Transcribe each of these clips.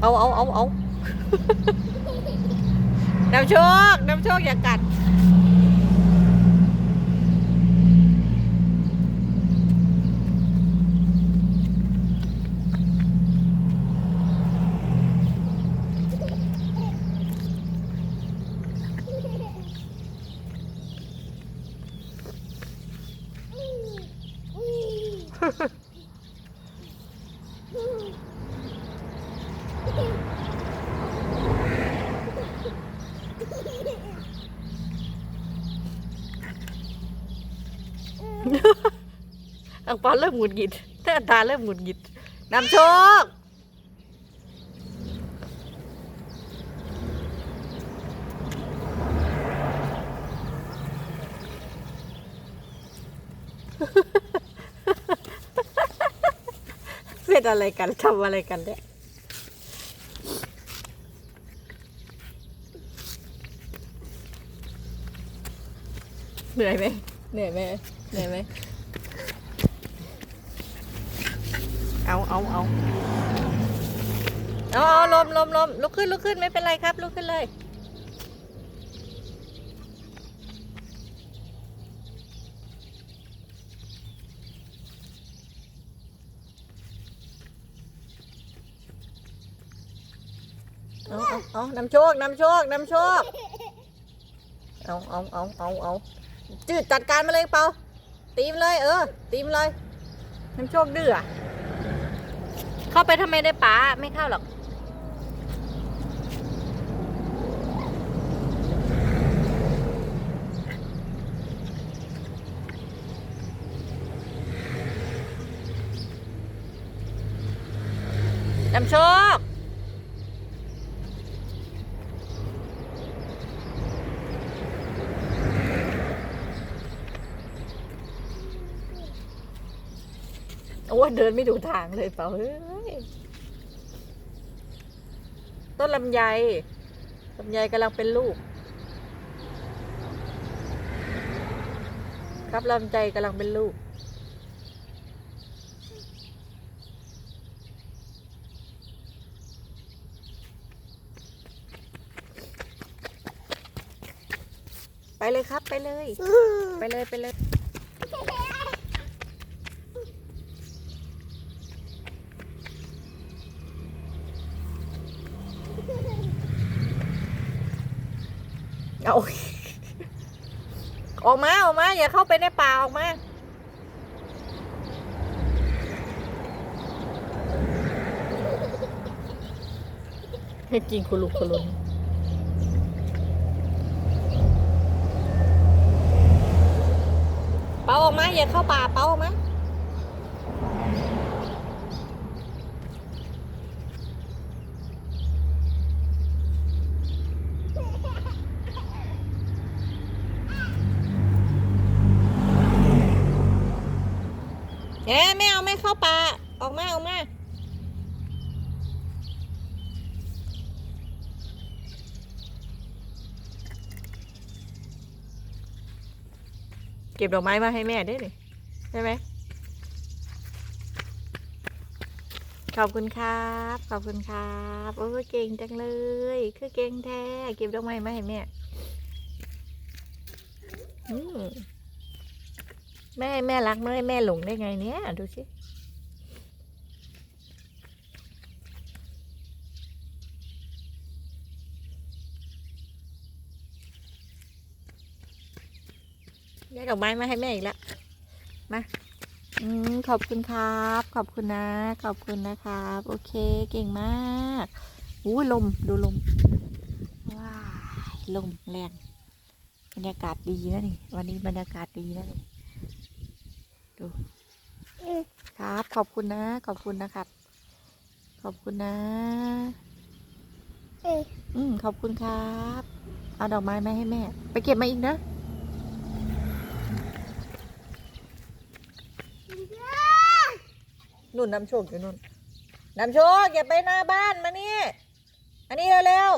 เอาเอาเอาเอาน้ำโชคน้ำโชคอย่ากัด อังปอนเริ่มหงุดหงิดแต่ตาเริ่มหงุดหงิดนำโชคเป็นอะไรกันทำอะไรกันเนี่ยเหนื่อยไหม เหนื่อยไหมเหนื่อยไหมเอาเอาเอาเอาเอาลมลมลมลุกขึ้นลุกขึ้นไม่เป็นไรครับ ลุกขึ้นเลย เอาเอาเอานำโชคนำโชคนำโชค เอาเอาเอาเอาเอา จืดจัดการมาเลยเปาตีมเลย เออ ตีมเลยน้ำโชคดื้อเข้าไปทำไมได้ป๋าไม่เข้าหรอกน้ำโชค โอ้ยเดินไม่ดูทางเลยเปล่าเฮ้ยต้นลำไยลำไยกำลังเป็นลูก ครับลำไยกำลังเป็นลูก ไปเลยครับไปเลย ไปเลยไปเลย เอาออกมาออกมา อย่าเข้าไปในป่าออกมาให้กินคุณลุกคุณลุนเปาออกมาอย่าเข้าป่าเปาออกมา แหมไม่เอาไม่เข้าป่าออกมาออกมาเก็บดอกไม้มาให้แม่ได้วยนี่ใช่ไหมขอบคุณครับ ขอบคุณครับโอ้ยเก่งจังเลย คือเก่งแท้ เก็บดอกไม้มาให้แม่อืม แม่แม่รักไม่แม่หลงได้ไงเนี่ยดูสิได้ดอกไม้มาให้แม่อีกแล้วมาอืมขอบคุณครับ ขอบคุณนะ ขอบคุณนะครับ โอเคเก่งมากอู้ลมดูลมว้าลมแรงบรรยากาศดีนะนี่วันนี้บรรยากาศดีนะนี่ ดู ครับ ขอบคุณนะ ขอบคุณนะครับ ขอบคุณนะ อืมขอบคุณครับ เอาดอกไม้มาให้แม่ ไปเก็บมาอีกนะ นุ่นน้ำโชคอยู่นุ่นน้ำโชคอย่าไปหน้าบ้านมานี่อันนี้เร็ว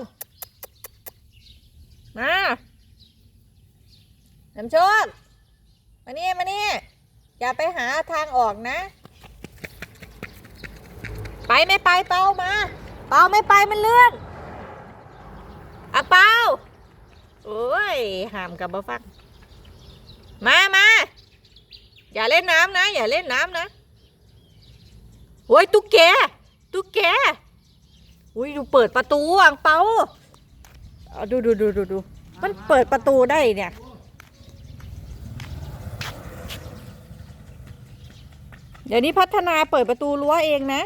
ๆ มาน้ำโชคมานี่มานี่ อย่าไปหาทางออกนะ ไปไม่ไปเปามา เปาไม่ไปมันเลื่อนอะเปาโอ้ยห้ามกับบ่ฟัง มามาอย่าเล่นน้ำนะ อย่าเล่นน้ำนะโอ้ยตุ๊กแกตุ๊กแกอุ้ยดูเปิดประตูอ่างเปาเอาดูดูดูดูดูมันเปิดประตูได้เนี่ย เดี๋ยวนี้พัฒนาเปิดประตูรั้วเองนะ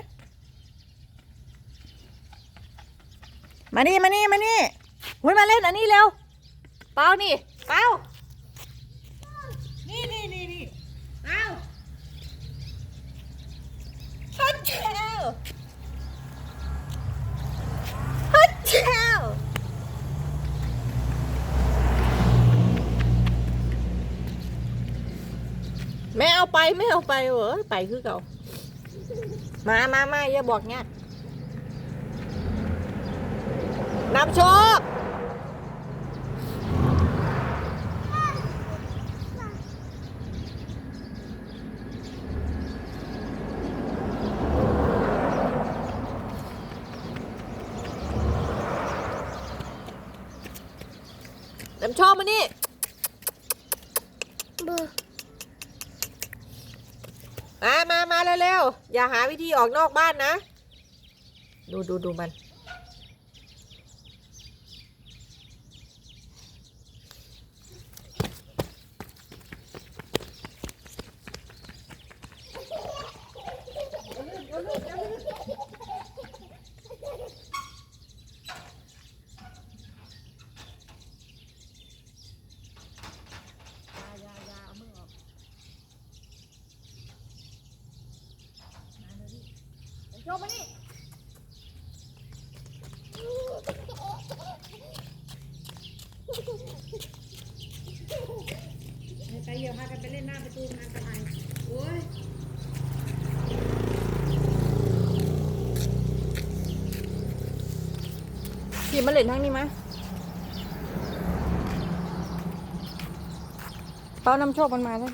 มานี่มานี่มานี่หุ้ยมาเล่นอันนี้เร็ว เปานี่ เปานี่นี่นี่นี่เปาฮัทเชลฮัทเชล ไม่เอาไปไม่เอาไปเหรอไปคือเก่ามามามาอย่าบอกเงี้ยนำโชคน้ำชอมานี่ มามามาเร็วๆอย่าหาวิธีออกนอกบ้านนะ ดูดูดูมัน โยมมานี่ไปเดี๋ยวพากันไปเล่นหน้าประตูมันอันตรายโอ้ยขี่มาเล่นทางนี้มาเป้านำโชคมันมาแล้ว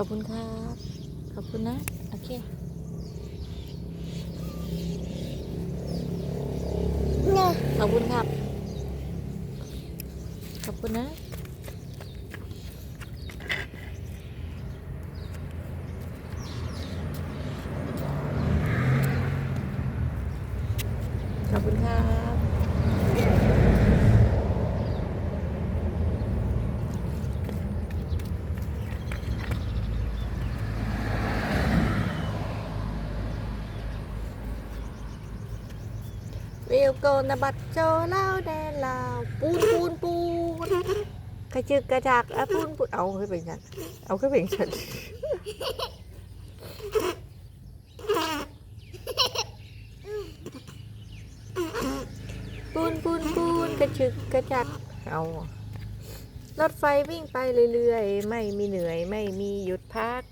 อบคุณครับ ขอบคุณนะ โอเคขอบคุณครับ ขอบคุณนะ ขอบคุณครับ วิวโกนบัดโจเล่าแดนลาวปูนปูนปูนกระจึกกระจักอะปูนปูนเอาขึ้นไปฉันเอาขึ้นไปฉันปูนปูนปูนกระจึกกระจักเอารถไฟวิ่งไปเรื่อยๆ ไม่มีเหนื่อยไม่มีหยุดพัก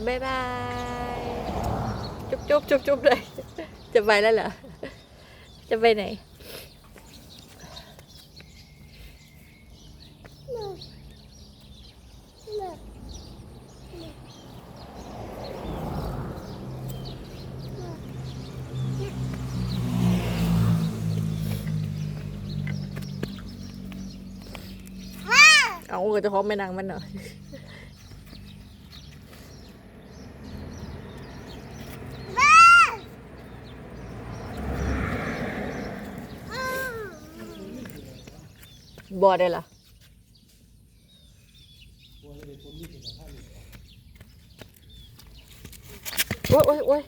và bye bye. Chúc chúc chúc chúc đây. Chụp bay đây là chụp bay này. Ông người tôi không mê năng mình rồi บ่อได้ละโอ้ยโอ้ยโอ้ย